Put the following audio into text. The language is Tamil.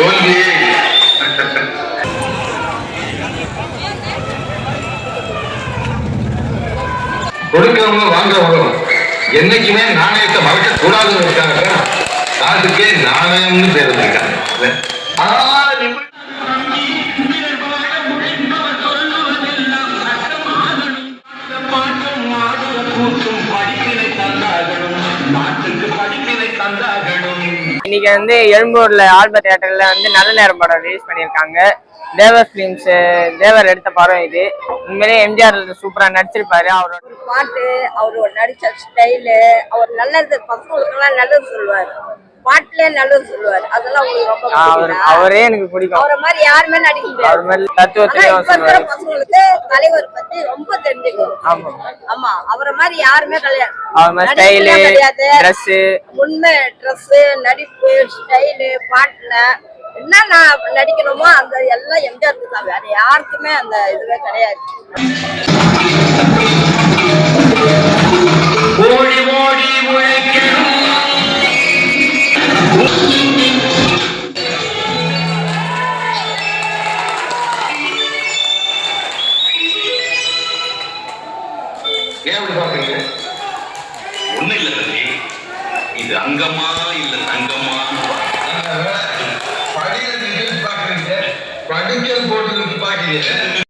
தோல்வியே. கொடுக்கிறவங்க வாங்குறவங்க என்னைக்குமே நாணயத்தை மறக்க கூடாதுன்னு இருக்காங்க காசுக்கே நாணயம்னு பேர் வச்சிருக்காங்க. இன்னைக்கு வந்து எழும்பூர்ல ஆல்பர்ட் தியேட்டர்ல வந்து நல்ல நேரம் படம் ரிலீஸ் பண்ணியிருக்காங்க. தேவர் ஃபிலிம்ஸ் தேவர் எடுத்த படம் இது. உண்மையிலேயே எம்ஜிஆர் சூப்பரா நடிச்சிருப்பாரு. அவரோட பாட்டு அவர் நடிச்ச ஸ்டைலு அவர் நல்லது பசங்களுக்கெல்லாம் நல்லது சொல்லுவார். பாட்டுல நல்லது சொல்லுவார். அதெல்லாம் உங்களுக்கு ரொம்ப அவர்? அவரே எனக்கு பிடிக்கும். அவரை மாதிரி யாருமே நடிக்க அவர் முடியாது மாதிரி சொல்லுவாரு. பசங்களுக்கு தலைவர் பத்தி ரொம்ப ஆமா. ஆமா அவரை மாதிரி யாருமே கிடையாது. மாதிரி ஸ்டைலு உண்மை ட்ரெஸ் நடிப்பு ஸ்டைலு பாட்டுல. என்ன நான் நடிக்கணுமோ அந்த எல்லாம் எம்ஜிஆருக்கு தான். வேற யாருக்குமே அந்த இதுவே கிடையாது. ஓடி ஓடி உழைக்கணும். ஏன் அப்படி பாக்குறீங்க ஒண்ணு இல்ல தம்பி. இது அங்கமா இல்ல தங்கமா படிக்கல் போட்டு பாக்குறீங்க